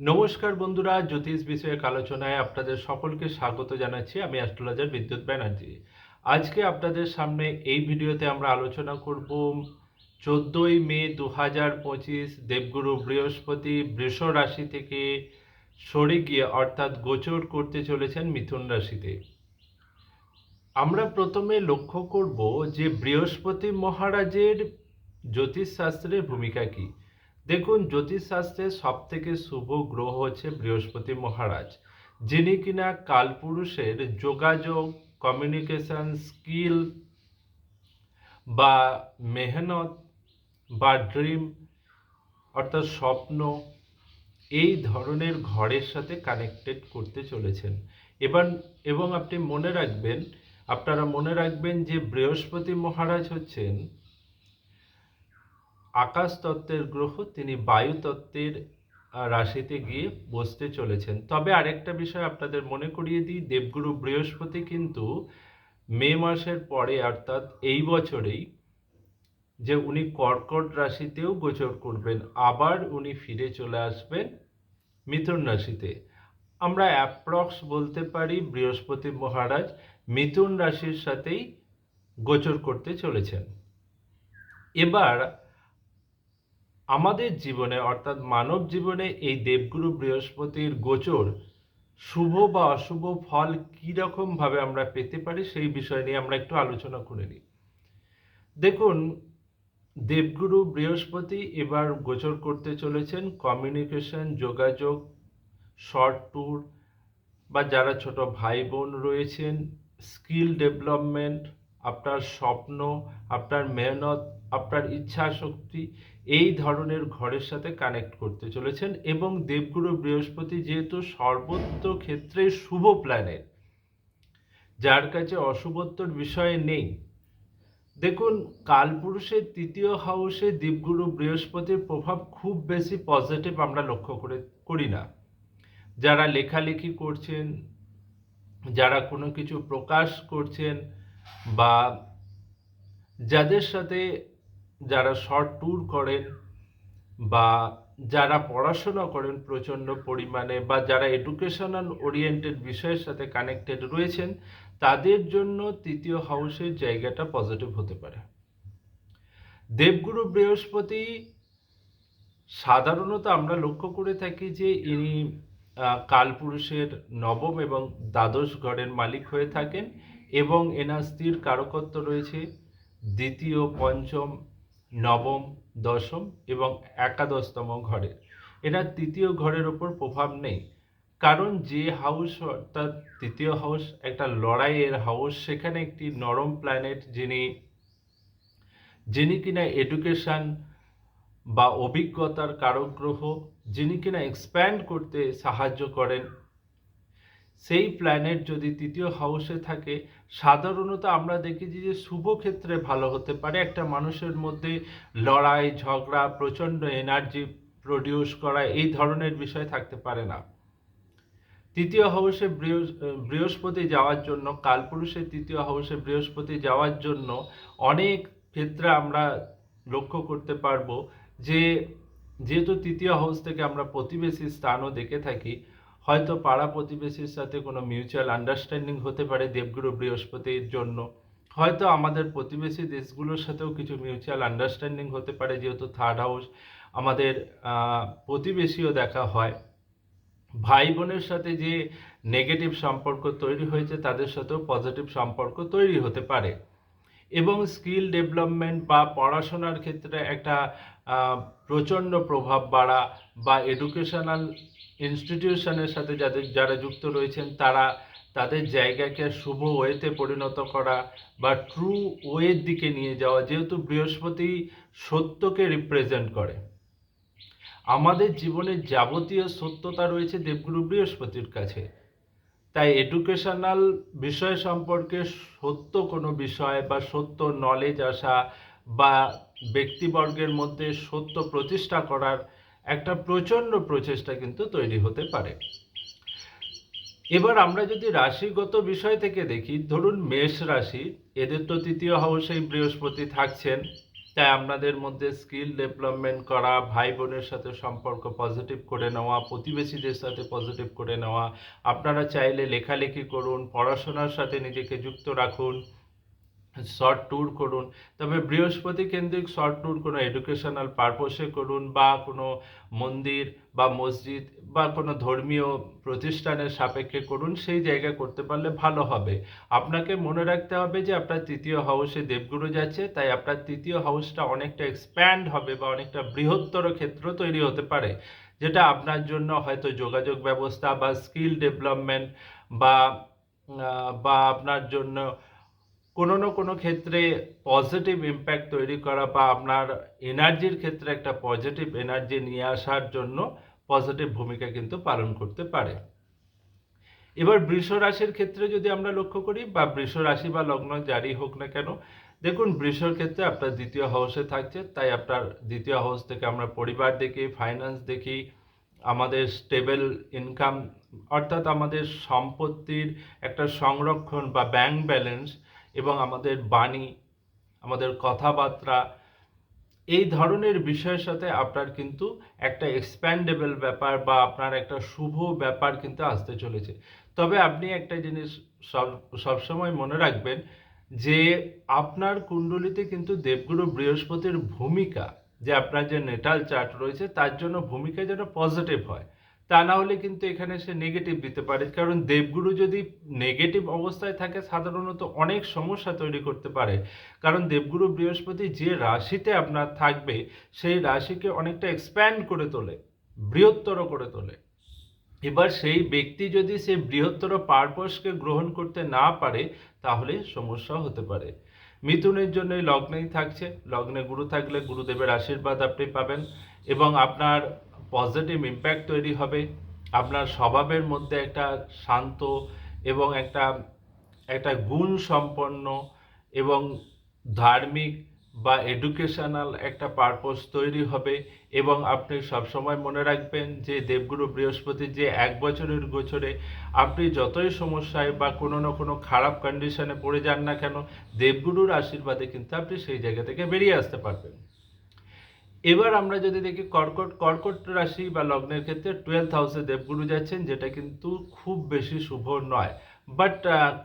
নমস্কার বন্ধুরা, জ্যোতিষ বিষয়ক আলোচনায় আপনাদের সকলকে স্বাগত জানাচ্ছি। আমি অ্যাস্ট্রোলজার বিদ্যুৎ ব্যানার্জি। আজকে আপনাদের সামনে এই ভিডিওতে আমরা আলোচনা করব চোদ্দোই মে দু হাজার পঁচিশ, দেবগুরু বৃহস্পতি বৃষ রাশি থেকে সরে গিয়ে অর্থাৎ গোচর করতে চলেছেন মিথুন রাশিতে। আমরা প্রথমে লক্ষ্য করব যে বৃহস্পতি মহারাজের জ্যোতিষশাস্ত্রের ভূমিকা কী। দেখুন জ্যোতিষশাস্ত্রের সব থেকে শুভ গ্রহ হচ্ছে বৃহস্পতি মহারাজ, যিনি কিনা কালপুরুষের যোগাযোগ কমিউনিকেশন স্কিল বা মেহনত বা ড্রিম অর্থাৎ স্বপ্ন, এই ধরনের ঘরের সাথে কানেক্টেড করতে চলেছেন। এবার, এবং আপনি মনে রাখবেন, আপনারা মনে রাখবেন যে বৃহস্পতি মহারাজ হচ্ছেন আকাশ তত্ত্বের গ্রহ তিনি বায়ু তত্ত্বের রাশিতে গিয়ে বসতে চলেছেন। তবে আরেকটা বিষয় আপনাদের মনে করিয়ে দিই, দেবগুরু বৃহস্পতি কিন্তু মে মাসের পরে, অর্থাৎ এই বছরেই যে উনি কর্কট রাশিতেও গোচর করবেন, আবার উনি ফিরে চলে আসবেন মিথুন রাশিতে। আমরা অ্যাপ্রক্স বলতে পারি বৃহস্পতি মহারাজ মিথুন রাশির সাথেই গোচর করতে চলেছেন। এবার আমাদের জীবনে, অর্থাৎ মানব জীবনে এই দেবগুরু বৃহস্পতির গোচর শুভ বা অশুভ ফল কী রকমভাবে আমরা পেতে পারি সেই বিষয় নিয়ে আমরা একটু আলোচনা করে নিই। দেখুন, দেবগুরু বৃহস্পতি এবার গোচর করতে চলেছেন। কমিউনিকেশন যোগাযোগ শর্ট ট্যুর বা যারা ছোট ভাই বোন রয়েছেন স্কিল ডেভেলপমেন্ট আপনার স্বপ্ন, আপনার মেহনত, আপনার ইচ্ছা শক্তি এই ধরনের ঘরের সাথে কানেক্ট করতে চলেছেন এবং দেবগুরু বৃহস্পতি যেহেতু সর্বত্র ক্ষেত্রে শুভ প্ল্যানেট যার কাছে অশুভত্বর বিষয় নেই। দেখুন, কালপুরুষের তৃতীয় হাউসে দেবগুরু বৃহস্পতির প্রভাব খুব বেশি পজিটিভ আমরা লক্ষ্য করে, করি না। যারা লেখালেখি করছেন, যারা কোনো কিছু প্রকাশ করছেন বা যাদের সাথে যারা শর্ট ট্যুর করেন বা যারা পড়াশোনা করেন প্রচণ্ড পরিমাণে বা যারা এডুকেশনাল ওরিয়েন্টেড বিষয়ের সাথে কানেক্টেড রয়েছেন, তাদের জন্য তৃতীয় হাউসের জায়গাটা পজিটিভ হতে পারে। দেবগুরু বৃহস্পতি সাধারণত আমরা লক্ষ্য করে থাকি যে ইনি কালপুরুষের নবম এবং দ্বাদশ ঘরের মালিক হয়ে থাকেন এবং এনার স্থির কারকত্ব রয়েছে। দ্বিতীয়, পঞ্চম নবম, দশম এবং একাদশতম ঘরে। এনার তৃতীয় ঘরের ওপর প্রভাব নেই। কারণ যে হাউস অর্থাৎ তৃতীয় হাউস একটা লড়াইয়ের হাউস সেখানে একটি নরম প্ল্যানেট যিনি যিনি কিনা এডুকেশন বা অভিজ্ঞতার কারক গ্রহ যিনি কিনা এক্সপ্যান্ড করতে সাহায্য করেন সেই প্ল্যানেট যদি তৃতীয় হাউসে থাকে, সাধারণত আমরা দেখেছি যে শুভ ক্ষেত্রে ভালো হতে পারে। একটা মানুষের মধ্যে লড়াই, ঝগড়া, প্রচণ্ড এনার্জি প্রডিউস করা, এই ধরনের বিষয় থাকতে পারে না। তৃতীয় হাউসে বৃহস- বৃহস্পতি যাওয়ার জন্য, কালপুরুষের তৃতীয় হাউসে বৃহস্পতি যাওয়ার জন্য অনেক ক্ষেত্রে আমরা লক্ষ্য করতে পারব যে, যেহেতু তৃতীয় হাউস থেকে আমরা প্রতিবেশী স্থানও দেখে থাকি হয়তো পাড়া প্রতিবেশীর সাথে কোনো মিউচুয়াল আন্ডারস্ট্যান্ডিং হতে পারে দেবগুরু বৃহস্পতির জন্য। হয়তো আমাদের প্রতিবেশী দেশগুলোর সাথেও কিছু মিউচুয়াল আন্ডারস্ট্যান্ডিং হতে পারে, যেহেতু থার্ড হাউস আমাদের প্রতিবেশীও দেখা হয়। ভাই বোনের সাথে যে নেগেটিভ সম্পর্ক তৈরি হয়েছে, তাদের সাথেও পজিটিভ সম্পর্ক তৈরি হতে পারে। এবং স্কিল ডেভেলপমেন্ট বা পড়াশোনার ক্ষেত্রে একটা প্রচণ্ড প্রভাব বাড়া বা এডুকেশনাল ইনস্টিটিউশনের সাথে যাদের, যারা যুক্ত রয়েছেন, তারা তাদের জায়গাকে শুভ ওয়েতে পরিণত করা বা ট্রু ওয়ের দিকে নিয়ে যাওয়া যেহেতু বৃহস্পতি সত্যকে রিপ্রেজেন্ট করে। আমাদের জীবনে যাবতীয় সত্যতা রয়েছে দেবগুরু বৃহস্পতির কাছে। তাই এডুকেশনাল বিষয় সম্পর্কে সত্য কোনো বিষয় বা সত্য নলেজ আসা বা ব্যক্তিবর্গের মধ্যে সত্য প্রতিষ্ঠা করার একটা প্রচণ্ড প্রচেষ্টা কিন্তু তৈরি হতে পারে। এবার আমরা যদি রাশিগত বিষয় থেকে দেখি, ধরুন মেষ রাশি, এদের তো তৃতীয় হাউসেই বৃহস্পতি থাকছেন, তাই আপনাদের মধ্যে স্কিল ডেভেলপমেন্ট করা, ভাই বোনের সাথে সম্পর্ক পজিটিভ করে নেওয়া, প্রতিবেশীদের সাথে পজিটিভ করে নেওয়া, আপনারা চাইলে লেখালেখি করুন, পড়াশোনার সাথে নিজেকে যুক্ত রাখুন শর্ট ট্যুর করুন। তবে বৃহস্পতি কেন্দ্রিক শর্ট ট্যুর কোনো এডুকেশনাল পারপসে করুন বা কোনো মন্দির বা মসজিদ বা কোনো ধর্মীয় প্রতিষ্ঠানের সাপেক্ষে করুন, সেই জায়গা করতে পারলে ভালো হবে। আপনাকে মনে রাখতে হবে যে আপনার তৃতীয় হাউসে দেবগুরু যাচ্ছে, তাই আপনার তৃতীয় হাউসটা অনেকটা এক্সপ্যান্ড হবে বা অনেকটা বৃহত্তর ক্ষেত্র তৈরি হতে পারে, যেটা আপনার জন্য হয়তো যোগাযোগ ব্যবস্থা বা স্কিল ডেভেলপমেন্ট বা বা আপনার জন্য কোনো না কোনো ক্ষেত্রে পজিটিভ ইম্প্যাক্ট তৈরি করা বা আপনার এনার্জির ক্ষেত্রে একটা পজিটিভ এনার্জি নিয়ে আসার জন্য পজিটিভ ভূমিকা কিন্তু পালন করতে পারে। এবার বৃষ রাশির ক্ষেত্রে যদি আমরা লক্ষ্য করি বা বৃষ রাশি বা লগ্ন জারি হোক না কেন, দেখুন বৃষর ক্ষেত্রে আপনার দ্বিতীয় হাউসে থাকছে, তাই আপনার দ্বিতীয় হাউস থেকে আমরা পরিবার দেখি ফাইন্যান্স দেখি, আমাদের স্টেবল ইনকাম অর্থাৎ আমাদের সম্পত্তির একটা সংরক্ষণ বা ব্যাংক ব্যালেন্স এবং আমাদের বাণী, আমাদের কথাবার্তা, এই ধরনের বিষয়ের সাথে আপনার কিন্তু একটা এক্সপ্যান্ডেবল ব্যাপার বা আপনার একটা শুভ ব্যাপার কিন্তু আসতে চলেছে। তবে আপনি একটা জিনিস সব, সবসময় মনে রাখবেন যে আপনার কুণ্ডলিতে কিন্তু দেবগুরু বৃহস্পতির ভূমিকা, যে আপনার যে নেটাল চার্ট রয়েছে, তার জন্য ভূমিকা যেন পজিটিভ হয়। তা না হলে কিন্তু এখানে সে নেগেটিভ দিতে পারে। কারণ দেবগুরু যদি নেগেটিভ অবস্থায় থাকে, সাধারণত অনেক সমস্যা তৈরি করতে পারে। কারণ দেবগুরু বৃহস্পতি যে রাশিতে আপনার থাকবে, সেই রাশিকে অনেকটা এক্সপ্যান্ড করে তোলে, বৃহত্তর করে তোলে। এবার সেই ব্যক্তি যদি সে বৃহত্তর পারপসকে গ্রহণ করতে না পারে, তাহলে সমস্যা হতে পারে। মিথুনের জন্য লগ্নেই থাকছে। লগ্নে গুরু থাকলে গুরুদেবের আশীর্বাদ আপনি পাবেন এবং আপনার পজিটিভ ইম্প্যাক্ট তৈরি হবে, আপনার স্বভাবের মধ্যে একটা শান্ত এবং একটা একটা গুণ সম্পন্ন এবং ধার্মিক বা এডুকেশনাল একটা পারপোজ তৈরি হবে এবং আপনি সবসময় মনে রাখবেন যে দেবগুরু বৃহস্পতি যে এক বছরের গোচরে আপনি যতই সমস্যায় বা কোনো না কোনো খারাপ কন্ডিশনে পড়ে যান না কেন, দেবগুরুর আশীর্বাদে কিন্তু আপনি সেই জায়গা থেকে বেরিয়ে আসতে পারবেন। এবার আমরা যদি দেখি কর্কট কর্কট রাশি বা লগ্নের ক্ষেত্রে টুয়েলভ হাউসে দেবগুরু যাচ্ছেন, যেটা কিন্তু খুব বেশি শুভ নয়। বাট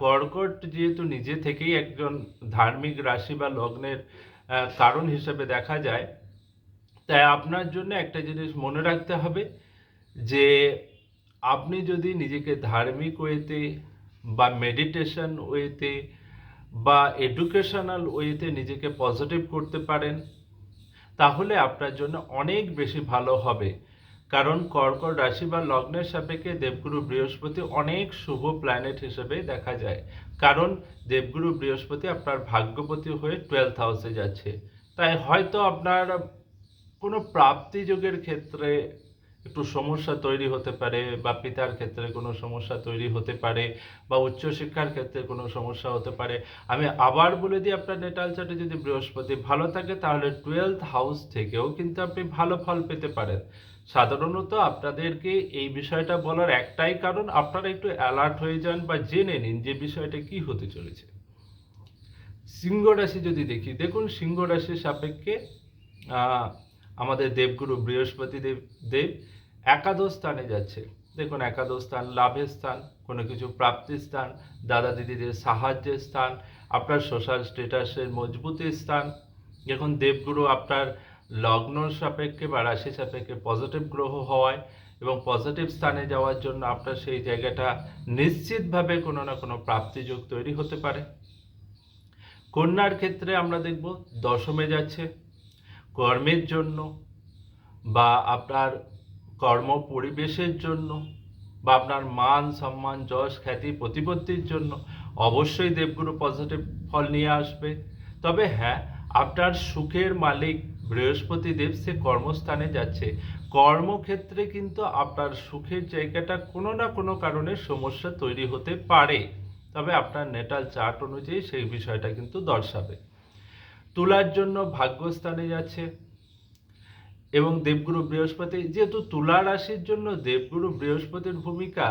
কর্কট যেহেতু নিজে থেকেই একজন ধার্মিক রাশি বা লগ্নের কারণ হিসেবে দেখা যায়, তাই আপনার জন্য একটা জিনিস মনে রাখতে হবে যে আপনি যদি নিজেকে ধার্মিক ওয়েতে বা মেডিটেশন ওয়েতে বা এডুকেশনাল ওয়েতে নিজেকে পজিটিভ করতে পারেন তাহলে আপনার জন্য অনেক বেশি ভালো হবে। কারণ কর্কট রাশি বা লগ্নের সাপেক্ষে দেবগুরু বৃহস্পতি অনেক শুভ প্ল্যানেট হিসেবে দেখা যায়। কারণ দেবগুরু বৃহস্পতি আপনার ভাগ্যপতি হয়ে টুয়েলথ হাউসে যাচ্ছে। তাই হয়তো আপনার কোনো প্রাপ্তি যোগের ক্ষেত্রে একটু সমস্যা তৈরি হতে পারে বা পিতার ক্ষেত্রে কোনো সমস্যা তৈরি হতে পারে বা উচ্চশিক্ষার ক্ষেত্রে কোনো সমস্যা হতে পারে। আমি আবার বলে দিই আপনার নেটাল চার্টে যদি বৃহস্পতি ভালো থাকে তাহলে টুয়েলথ হাউস থেকেও কিন্তু আপনি ভালো ফল পেতে পারেন। সাধারণত আপনাদেরকে এই বিষয়টা বলার একটাই কারণ, আপনারা একটু অ্যালার্ট হয়ে যান বা জেনে নিন যে বিষয়টা কি হতে চলেছে। সিংহ রাশি যদি দেখি, দেখুন সিংহ রাশির সাপেক্ষে আমাদের দেবগুরু বৃহস্পতি দেব দেব একাদশ স্থানে যাচ্ছে। দেখুন, একাদশ স্থান লাভের স্থান, কোনো কিছু প্রাপ্তির স্থান, দাদা দিদিদের সাহায্যের স্থান, আপনার সোশ্যাল স্ট্যাটাসের মজবুতির স্থান। যখন দেবগুরু আপনার লগ্ন সাপেক্ষে বা রাশি সাপেক্ষে পজিটিভ গ্রহ হওয়ায় এবং পজিটিভ স্থানে যাওয়ার জন্য আপনার সেই জায়গাটা নিশ্চিতভাবে কোনো না কোনো প্রাপ্তিযোগ তৈরি হতে পারে। কন্যার ক্ষেত্রে আমরা দেখব দশমে যাচ্ছে। কর্মের জন্য বা আপনার কর্ম পরিবেশের জন্য বা আপনার মান, সম্মান, যশ, খ্যাতি, প্রতিপত্তির জন্য অবশ্যই দেবগুরু পজিটিভ ফল নিয়ে আসবে। তবে হ্যাঁ আপনার সুখের মালিক বৃহস্পতি দেব, সে কর্মস্থানে যাচ্ছে। কর্মক্ষেত্রে কিন্তু আপনার সুখের জায়গাটা কোনো না কোনো কারণে সমস্যা তৈরি হতে পারে। তবে আপনার নেটাল চার্ট অনুযায়ী সেই বিষয়টা কিন্তু দর্শাবে। তুলার জন্য ভাগ্যস্থানে যাচ্ছে এবং দেবগুরু বৃহস্পতি, যেহেতু তুলা রাশির জন্য দেবগুরু বৃহস্পতির ভূমিকা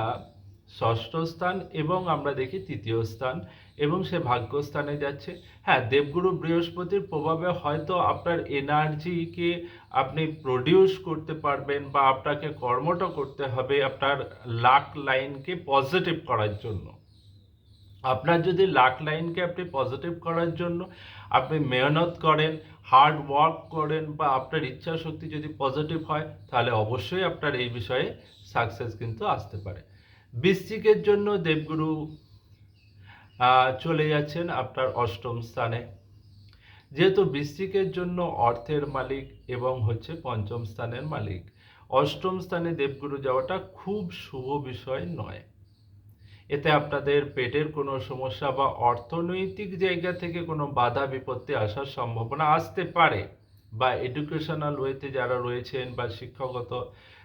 ষষ্ঠ স্থান এবং আমরা দেখি তৃতীয় স্থান এবং সে ভাগ্যস্থানে যাচ্ছে। হ্যাঁ দেবগুরু বৃহস্পতির প্রভাবে হয়তো আপনার এনার্জিকে আপনি প্রডিউস করতে পারবেন বা আপনাকে কর্মটা করতে হবে আপনার লাক লাইনকে পজিটিভ করার জন্য। আপনার যদি লাক লাইনকে আপনি পজিটিভ করার জন্য আপনি মেহনত করেন হার্ড ওয়ার্ক করেন বা আপনার ইচ্ছা শক্তি যদি পজিটিভ হয়, তাহলে অবশ্যই আপনার এই বিষয়ে সাকসেস কিন্তু আসতে পারে। বৃশ্চিকের জন্য দেবগুরু চলে যাচ্ছেন আপনার অষ্টম স্থানে। যেহেতু বৃশ্চিকের জন্য অর্থের মালিক এবং হচ্ছে পঞ্চম স্থানের মালিক, অষ্টম স্থানে দেবগুরু যাওয়াটা খুব শুভ বিষয় নয়। এতে আপনাদের পেটের কোনো সমস্যা বা অর্থনৈতিক জায়গা থেকে কোনো বাধা বিপত্তি আসার সম্ভাবনা আসতে পারে বা এডুকেশনাল ওয়েতে যারা রয়েছেন বা শিক্ষাগত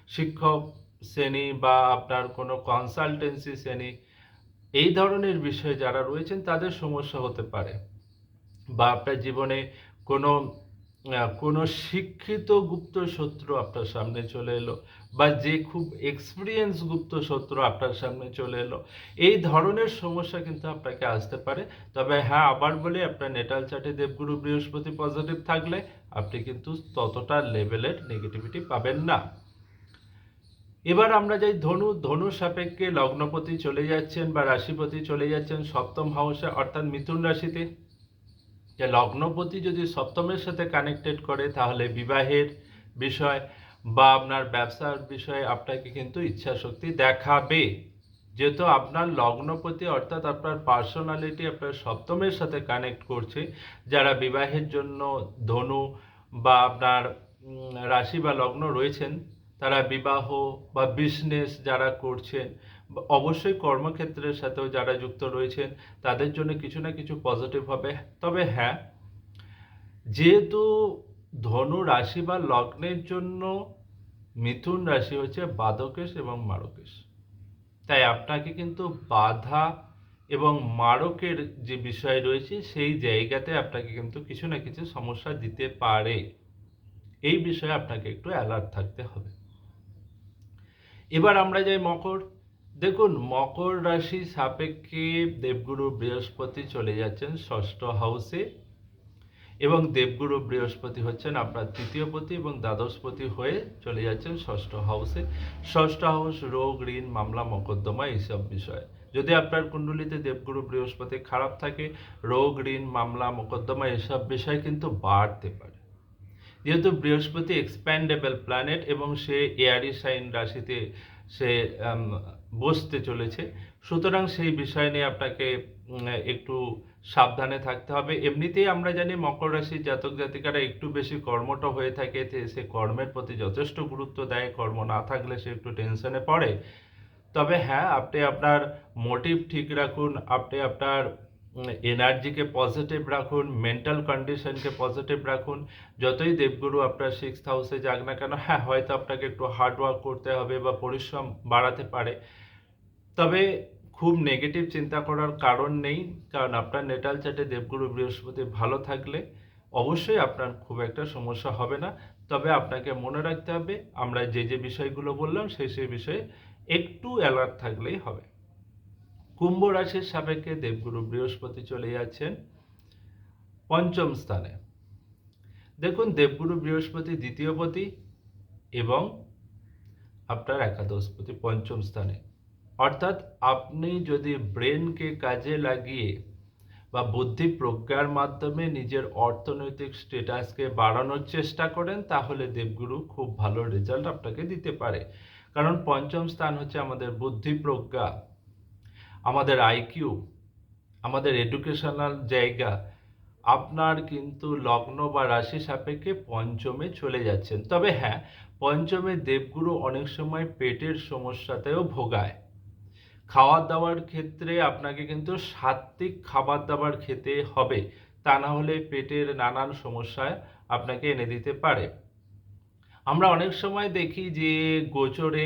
শিক্ষক শ্রেণি বা আপনার কোনো কনসালটেন্সি শ্রেণি, এই ধরনের বিষয়ে যারা রয়েছেন তাদের সমস্যা হতে পারে বা আপনার জীবনে কোনো কোনো শিক্ষিত গুপ্ত শত্রু আপনার সামনে চলে এলো বা যে খুব এক্সপিরিয়েন্স গুপ্ত শত্রু আপনার সামনে চলে এলো, এই ধরনের সমস্যা কিন্তু আপনাকে আসতে পারে। তবে হ্যাঁ আবার বলি, আপনার নেটাল চার্টে দেবগুরু বৃহস্পতি পজিটিভ থাকলে আপনি কিন্তু ততটা লেভেলের নেগেটিভিটি পাবেন না। এবার আমরা যাই ধনু ধনু সাপেক্ষে লগ্নপতি চলে যাচ্ছেন বা রাশিপতি চলে যাচ্ছেন সপ্তম হাউসে অর্থাৎ মিথুন রাশিতে। যে লগ্নপতি যদি সপ্তমের সাথে কানেক্টেড করে, তাহলে বিবাহের বিষয় বা আপনার ব্যবসার বিষয়ে আপনাকে কিন্তু ইচ্ছা শক্তি দেখাবে। যেহেতু আপনার লগ্নপতি অর্থাৎ আপনার পার্সোনালিটি আপনার সপ্তমের সাথে কানেক্ট করছে, যারা বিবাহের জন্য ধনু বা আপনার রাশি বা লগ্ন রয়েছেন, তারা বিবাহ বা বিজনেস যারা করছেন অবশ্যই কর্মক্ষেত্রের সাথেও যারা যুক্ত রয়েছেন, তাদের জন্য কিছু না কিছু পজিটিভ হবে। তবে হ্যাঁ যেহেতু ধনু রাশি বা লগ্নের জন্য মিথুন রাশি হচ্ছে বাদকেশ এবং মারকেশ। তাই আপনাকে কিন্তু বাধা এবং মারকের যে বিষয় রয়েছে, সেই জায়গাতে আপনাকে কিন্তু কিছু না কিছু সমস্যা দিতে পারে। এই বিষয়ে আপনাকে একটু অ্যালার্ট থাকতে হবে। এবার আমরা যাই মকর। দেখুন, মকর রাশি সাপেক্ষে দেবগুরু বৃহস্পতি চলে যাচ্ছেন ষষ্ঠ হাউসে এবং দেবগুরু বৃহস্পতি হচ্ছেন আপনার তৃতীয়পতি এবং দ্বাদশপতি হয়ে চলে যাচ্ছেন ষষ্ঠ হাউসে ষষ্ঠ হাউস রোগ, ঋণ, মামলা, মকদ্দমা এইসব বিষয়। যদি আপনার কুণ্ডলিতে দেবগুরু বৃহস্পতি খারাপ থাকে, রোগ, ঋণ, মামলা, মোকদ্দমা এসব বিষয় কিন্তু বাড়তে পারে। যেহেতু বৃহস্পতি এক্সপ্যান্ডেবল প্ল্যানেট এবং সে এয়ারি সাইন রাশিতে সে বসতে চলেছে। সুতরাং সেই বিষয় নিয়ে আপনাকে একটু সাবধানে থাকতে হবে। এমনিতেই আমরা জানি মকর রাশির জাতক জাতিকারা একটু বেশি কর্মঠ হয়ে থাকে সে কর্মের প্রতি যথেষ্ট গুরুত্ব দেয়, কর্ম না থাকলে সে একটু টেনশনে পড়ে। তবে হ্যাঁ আপনি আপনার মোটিভ ঠিক রাখুন, আপনি আপনার এনার্জিকে পজিটিভ রাখুন মেন্টাল কন্ডিশনকে পজিটিভ রাখুন। যতই দেবগুরু আপনার সিক্স হাউসে যাক না কেন হ্যাঁ হয়তো আপনাকে একটু হার্ড ওয়ার্ক করতে হবে বা পরিশ্রম বাড়াতে পারে। তবে খুব নেগেটিভ চিন্তা করার কারণ নেই, কারণ আপনার নেটাল চার্টে দেবগুরু বৃহস্পতি ভালো থাকলে অবশ্যই আপনার খুব একটা সমস্যা হবে না। তবে আপনাকে মনে রাখতে হবে, আমরা যে যে বিষয়গুলো বললাম, সেই সেই বিষয়ে একটু অ্যালার্ট থাকলেই হবে। কুম্ভ রাশির সাপেক্ষে দেবগুরু বৃহস্পতি চলে যাচ্ছেন পঞ্চম স্থানে। দেখুন, দেবগুরু বৃহস্পতি দ্বিতীয়পতি এবং আপনার একাদশপতি পঞ্চম স্থানে। অর্থাৎ আপনি যদি ব্রেনকে কাজে লাগিয়ে বা বুদ্ধি প্রজ্ঞার মাধ্যমে নিজের অর্থনৈতিক স্ট্যাটাসকে বাড়ানোর চেষ্টা করেন, তাহলে দেবগুরু খুব ভালো রেজাল্ট আপনাকে দিতে পারে। কারণ পঞ্চম স্থান হচ্ছে আমাদের বুদ্ধি প্রজ্ঞা, আমাদের আইকিউ আমাদের এডুকেশনাল জায়গা। আপনার কিন্তু লগ্ন বা রাশি সাপেক্ষে পঞ্চমে চলে যাচ্ছেন। তবে হ্যাঁ পঞ্চমে দেবগুরু অনেক সময় পেটের সমস্যাতেও ভোগায়। খাওয়ার দাওয়ার ক্ষেত্রে আপনাকে কিন্তু সাত্বিক খাবার দাবার খেতে হবে। তা না হলে পেটের নানান সমস্যায় আপনাকে এনে দিতে পারে। আমরা অনেক সময় দেখি যে গোচরে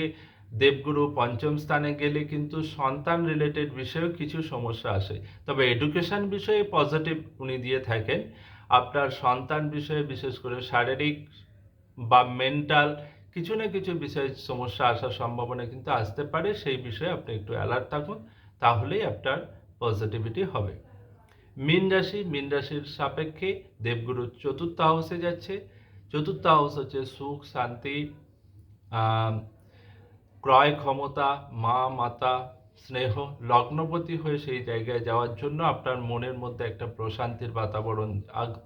দেবগুরু পঞ্চম স্থানে গেলে কিন্তু সন্তান রিলেটেড বিষয়েও কিছু সমস্যা আসে। তবে এডুকেশন বিষয়ে পজিটিভ উনি দিয়ে থাকেন। আপনার সন্তান বিষয়ে বিশেষ করে শারীরিক বা মেন্টাল কিছু না কিছু বিষয়ে সমস্যা আসার সম্ভাবনা কিন্তু আসতে পারে, সেই বিষয়ে আপনি একটু অ্যালার্ট থাকুন, তাহলেই আপনার পজিটিভিটি হবে। মীন রাশি, মীন রাশির সাপেক্ষে দেবগুরু চতুর্থ হাউসে যাচ্ছে। চতুর্থ হাউস হচ্ছে সুখ, শান্তি ক্রয় ক্ষমতা, মা, মাতা, স্নেহ, লগ্নপতি হয়ে সেই জায়গায় যাওয়ার জন্য আপনার মনের মধ্যে একটা প্রশান্তির বাতাবরণ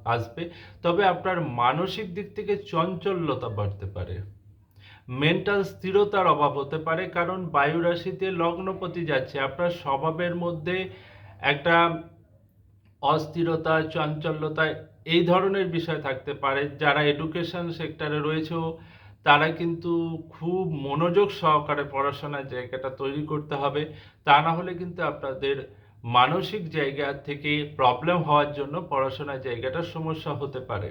আসবে। তবে আপনার মানসিক দিক থেকে চঞ্চলতা বাড়তে পারে। মেন্টাল স্থিরতার অভাব হতে পারে, কারণ বায়ু রাশিতে লগ্নপতি যাচ্ছে। আপনার স্বভাবের মধ্যে একটা অস্থিরতা চঞ্চলতা এই ধরনের বিষয় থাকতে পারে। যারা এডুকেশন সেক্টরে রয়েছেও তারা কিন্তু খুব মনোযোগ সহকারে পড়াশোনার জায়গাটা তৈরি করতে হবে। তা না হলে কিন্তু আপনাদের মানসিক জায়গা থেকে প্রবলেম হওয়ার জন্য পড়াশোনার জায়গাটা সমস্যা হতে পারে।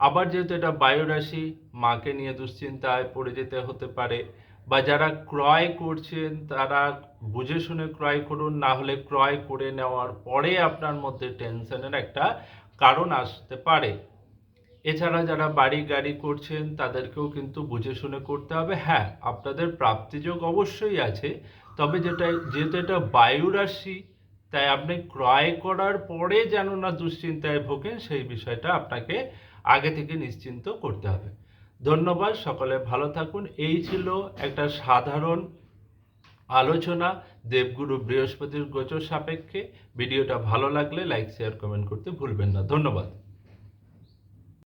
আবার যেহেতু এটা বায়ু রাশি মাকে নিয়ে দুশ্চিন্তায় পড়ে যেতে হতে পারে, বা যারা ক্রয় করছেন তারা বুঝে শুনে ক্রয় করুন, না হলে ক্রয় করে নেওয়ার পরে আপনার মধ্যে টেনশনের একটা কারণ আসতে পারে। এছাড়া যারা বাড়ি গাড়ি করছেন তাদেরকেও কিন্তু বুঝে শুনে করতে হবে হ্যাঁ আপনাদের প্রাপ্তিযোগ অবশ্যই আছে, তবে যেটা, যেহেতু এটা বায়ু রাশি তাই আপনি ক্রয় করার পরে যেন না দুশ্চিন্তায় ভোগেন, সেই বিষয়টা আপনাকে আগে থেকে নিশ্চিন্ত করতে হবে। ধন্যবাদ সকলে, ভালো থাকুন। এই ছিল একটা সাধারণ আলোচনা। দেবগুরু বৃহস্পতির গোচর সাপেক্ষে। ভিডিওটা ভালো লাগলে লাইক শেয়ার কমেন্ট করতে ভুলবেন না। ধন্যবাদ।